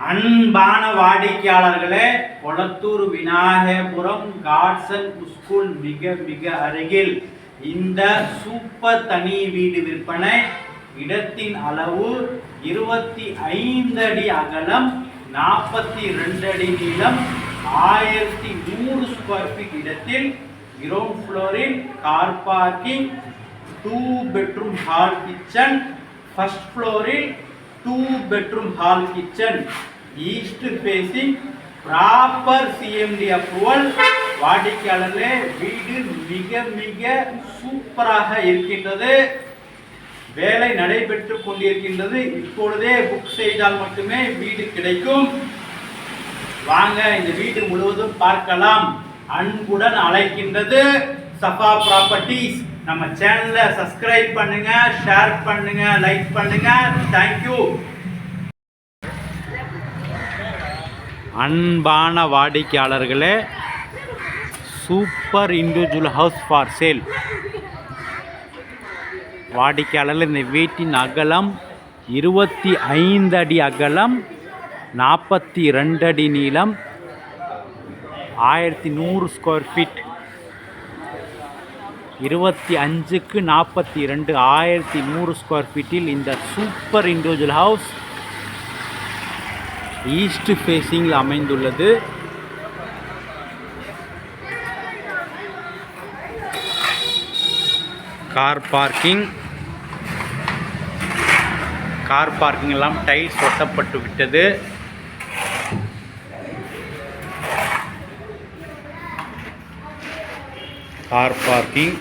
அன்பான வாடிக்கையாளர்களே கொளத்தூர் விநாயகபுரம் காட்சன் ஸ்கூல் மிக மிக அருகில் இந்த சூப்பர் தனி வீடு விற்பனை இடத்தின் அளவு இருபத்தி ஐந்து அடி அகலம் நாற்பத்தி ரெண்டு அடி நீளம் ஆயிரத்தி நூறு ஸ்கொயர் ஃபீட் இடத்தில் கிரவுண்ட் ஃப்ளோரில் car parking two bedroom hall kitchen first ஃப்ளோரில் two bedroom hall kitchen east facing proper CMD approval வாடிக்கையாளர்களே வீடு மிக மிக சூப்பராக இருக்கின்றது. வேலை நடைபெற்று கொண்டிருக்கின்றது. இப்பொழுதே புக் செய்தால் மட்டுமே வீடு கிடைக்கும். வாங்க இந்த வீடு முழுவதும் பார்க்கலாம். அன்புடன் அழைக்கின்றது சஃபா ப்ராப்பர்ட்டிஸ் நம்ம சேனலை சப்ஸ்கிரைப் பண்ணுங்க ஷேர் பண்ணுங்க லைக் பண்ணுங்க. தேங்க்யூ அன்பான வாடிக்கையாளர்களே super individual house for sale. வாடிக்கையாளர்கள் இந்த வீட்டின் அகலம் இருபத்தி ஐந்து அடி அகலம் நாற்பத்தி ரெண்டு அடி நீளம் ஆயிரத்தி நூறு ஸ்கொயர் ஃபீட் இருபத்தி அஞ்சுக்கு நாற்பத்தி ரெண்டு ஆயிரத்தி நூறு ஸ்கொயர் ஃபீட்டில் இந்த சூப்பர் இண்டிவிஜுவல் ஹவுஸ் ஈஸ்ட் ஃபேஸிங்கில் அமைந்துள்ளது. Car parking. கார் பார்க்கிங் எல்லாம் டைல்ஸ் ஒட்டப்பட்டு விட்டது. Car parking.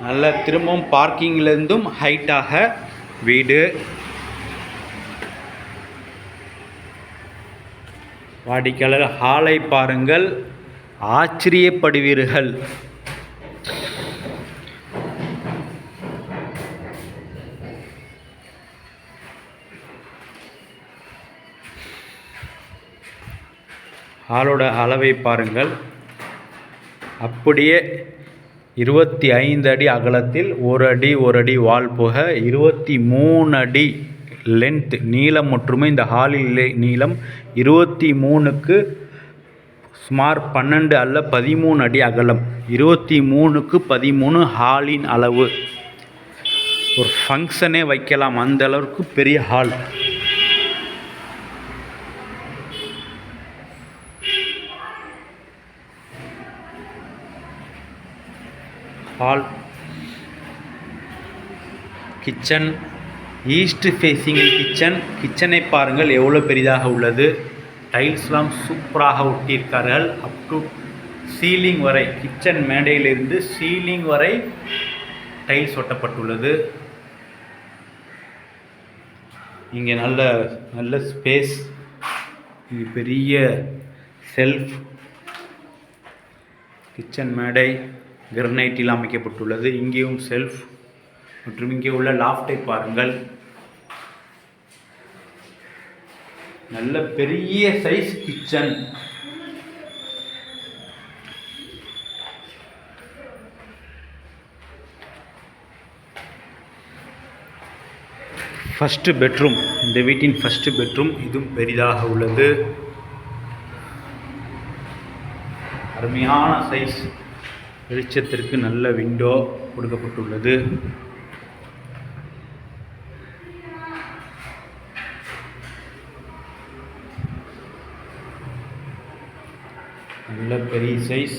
நல்ல திரும்பவும் பார்க்கிங்லேருந்தும் ஹைட்டாக வீடு. வாடிக்கையாளர் ஹாலை பாருங்கள். ஆச்சரியப்படுவீர்கள். ஹாலோட அளவை பாருங்கள். அப்படியே இருபத்தி ஐந்து அடி அகலத்தில் ஒரு அடி ஒரு அடி வால் போக இருபத்தி மூணு அடி லென்த் நீளம் மட்டுமே இந்த ஹாலில் நீளம் இருபத்தி மூணுக்கு சுமார் பன்னெண்டு அல்ல பதிமூணு அடி அகலம். இருபத்தி மூணுக்கு பதிமூணு ஹாலின் அளவு. ஒரு ஃபங்க்ஷனே வைக்கலாம். அந்த அளவுக்கு பெரிய ஹால் ஹால் கிச்சன் ஈஸ்ட் ஃபேஸிங்கில் கிச்சன். கிச்சனை பாருங்கள் எவ்வளோ பெரிதாக உள்ளது. டைல்ஸ்லாம் சூப்பராக ஒட்டியிருக்கார்கள். அப் டு சீலிங் வரை கிச்சன் மேடையிலிருந்து சீலிங் வரை டைல்ஸ் ஒட்டப்பட்டுள்ளது. இங்கே நல்ல நல்ல ஸ்பேஸ் இங்கே பெரிய செல்ஃப் கிச்சன் மேடை. கிரனைட்டில் அமைக்கப்பட்டுள்ளது. இங்கேயும் செல்ஃப் மற்றும் இங்கே உள்ள லாஃப்டை பாருங்கள். நல்ல பெரிய சைஸ் கிச்சன் ஃபஸ்ட்டு பெட்ரூம் இந்த வீட்டின் ஃபஸ்ட்டு பெட்ரூம் இதுவும் பெரிதாக உள்ளது. அருமையான சைஸ் வெளிச்சத்திற்கு நல்ல விண்டோ கொடுக்கப்பட்டுள்ளது. நல்ல பெரிய சைஸ்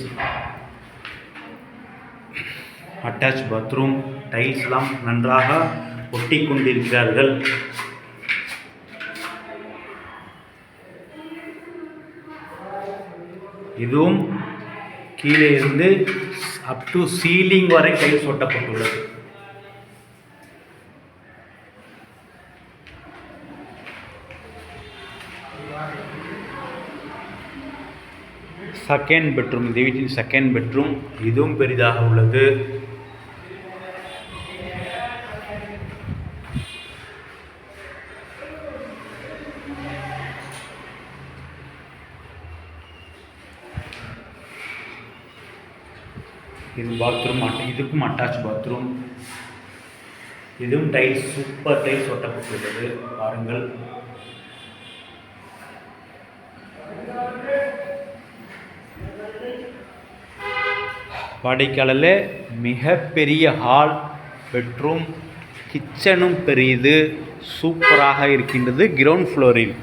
அட்டாச் பாத்ரூம் டைல்ஸ்லாம் நன்றாக ஒட்டி கொண்டிருக்கிறார்கள் இதுவும் கீழே இருந்து அப் டு சீலிங் வரை டைல்ஸ் ஒட்டப்பட்டுள்ளது செகண்ட் பெட்ரூம் இந்த வீட்டின் செகண்ட் பெட்ரூம் இதுவும் பெரிதாக உள்ளது. இது பாத்ரூம் இதுக்கும் அட்டாச் பாத்ரூம் இதுவும் டைல்ஸ் சூப்பர் டைல்ஸ் ஒட்டப்பட்டுள்ளது பாருங்கள். வாடிக்கையாளரில் மிகப்பெரிய ஹால் பெட்ரூம் கிச்சனும் பெரியது. சூப்பராக இருக்கின்றது கிரவுண்ட் ஃப்ளோரில்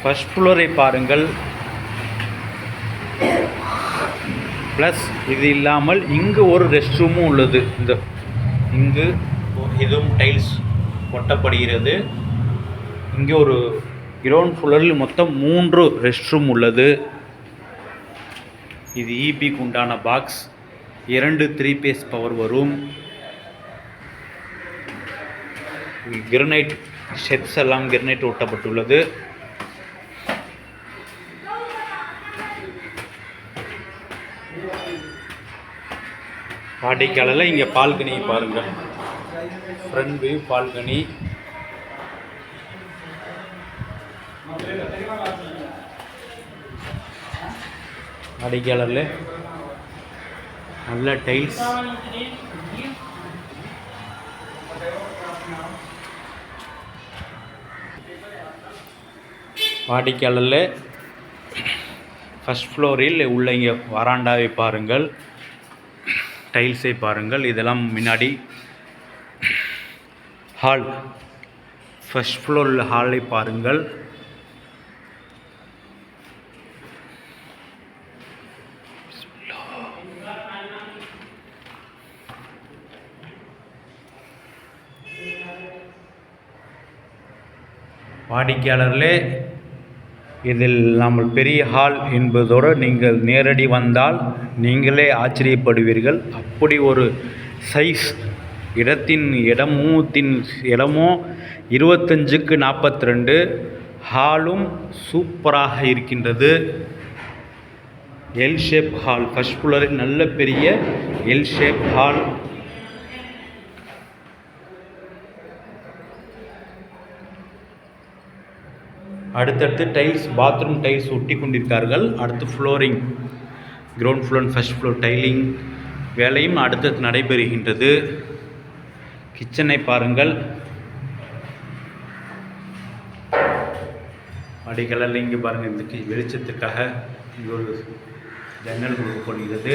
ஃபஸ்ட் ஃப்ளோரை பாருங்கள். ப்ளஸ் இது இல்லாமல் இங்கு ஒரு ரெஸ்ட் ரூமும் உள்ளது. இந்த இங்கு இதுவும் டைல்ஸ் ஒட்டப்படுகிறது இங்கே ஒரு கிரவுண்ட் ஃபுல்லரில் மொத்தம் மூன்று ரெஸ்ட் ரூம் உள்ளது. இது இபிக்கு உண்டான பாக்ஸ் இரண்டு த்ரீ பேஸ் பவர் வரும். கிரனைட் ஷெட்ஸ் எல்லாம் கிரனைட் ஒட்டப்பட்டுள்ளது. காடைக்காலில் இங்கே பால்கனி பாருங்கள் ஃப்ரண்ட் வியூ பால்கனி. வாடிக்கையாளரில் நல்ல டைல்ஸ். வாடிக்கையாளரில் ஃபஸ்ட் ஃப்ளோரில் உள்ள இங்கே வராண்டாவை பாருங்கள். டைல்ஸை பாருங்கள். இதெல்லாம் முன்னாடி ஹால் ஃபஸ்ட் ஃப்ளோரில் ஹாலை பாருங்கள். வாடிக்கையாளர்களே இதில் நம்ம பெரிய ஹால் என்பதோடு நீங்கள் நேரடி வந்தால் நீங்களே ஆச்சரியப்படுவீர்கள். அப்படி ஒரு சைஸ் இடத்தின் இடமுத்தின் இடமோ இருபத்தஞ்சுக்கு நாற்பத்தி ரெண்டு ஹாலும் சூப்பராக இருக்கின்றது. எல் ஷேப் ஹால் ஃபஸ்ட் ஃப்ளோரில் நல்ல பெரிய எல் ஷேப் ஹால் அடுத்தடுத்து டைல்ஸ் பாத்ரூம் டைல்ஸ் ஒட்டி கொண்டிருக்கார்கள். அடுத்து flooring ground floor first floor tiling வேலையும் அடுத்தது நடைபெறுகின்றது. கிச்சனை பாருங்கள். அடிக்கலில் இங்கே பாருங்கள். இந்த வெளிச்சத்துக்காக இங்கே ஒரு ஜன்னல் கொடுக்கப்படுகிறது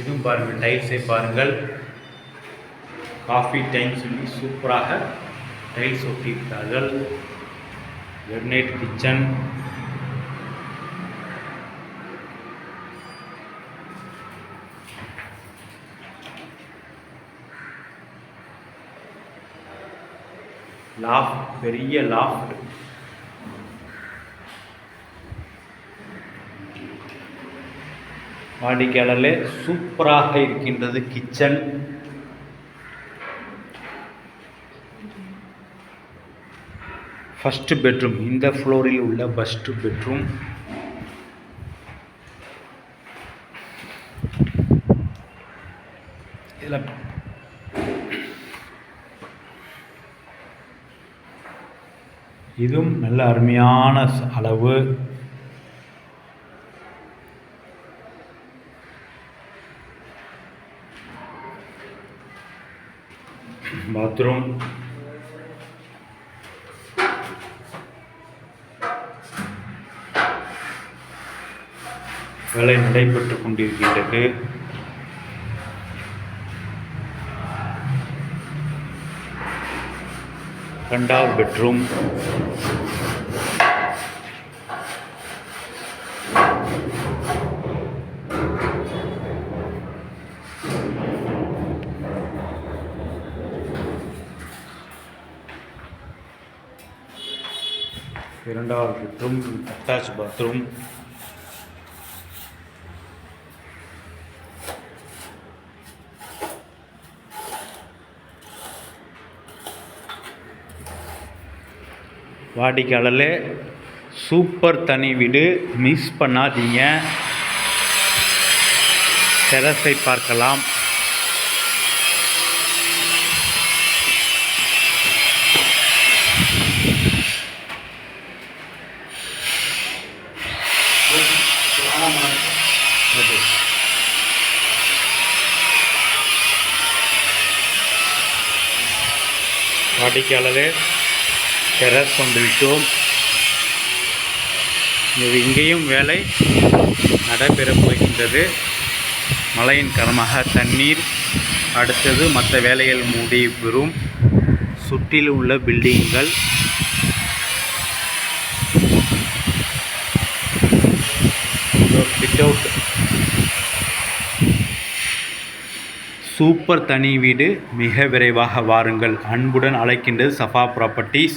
இதுவும் பாருங்கள். டைல்ஸை பாருங்கள். காஃபி டைம் சொல்லி சூப்பராக tiles good night kitchen loft பெரிய லாஃப்ட் வாடிக்கையாளர்களே சூப்பராக இருக்கின்றது கிச்சன் ஃபஸ்ட்டு பெட்ரூம் இந்த ஃப்ளோரில் உள்ள ஃபஸ்ட்டு பெட்ரூம் இதில் இதுவும் நல்ல அருமையான அளவு. பாத்ரூம் வேலை நடைபெற்று கொண்டிருக்கின்றது. ரெண்டாவது பெட்ரூம். இரண்டாவது பெட்ரூம் அட்டாச் பாத்ரூம். வாடிக்கையாளர்களே சூப்பர் தனி வீடு மிஸ் பண்ணாதீங்க. டெரஸை பார்க்கலாம். வாடிக்கையாளரே டெரஸ் வந்துவிட்டோம் இது இங்கேயும் வேலை நடைபெறப் போகின்றது. மழையின் காரணமாக தண்ணீர் அடுத்தது மற்ற வேலைகள் மூடி சுற்றில் சுற்றிலும் உள்ள பில்டிங்கள் ஃபிட் அவுட் சூப்பர் தனி வீடு மிக விரைவாக வாருங்கள். அன்புடன் அழைக்கின்றது சஃபா ப்ராப்பர்ட்டிஸ்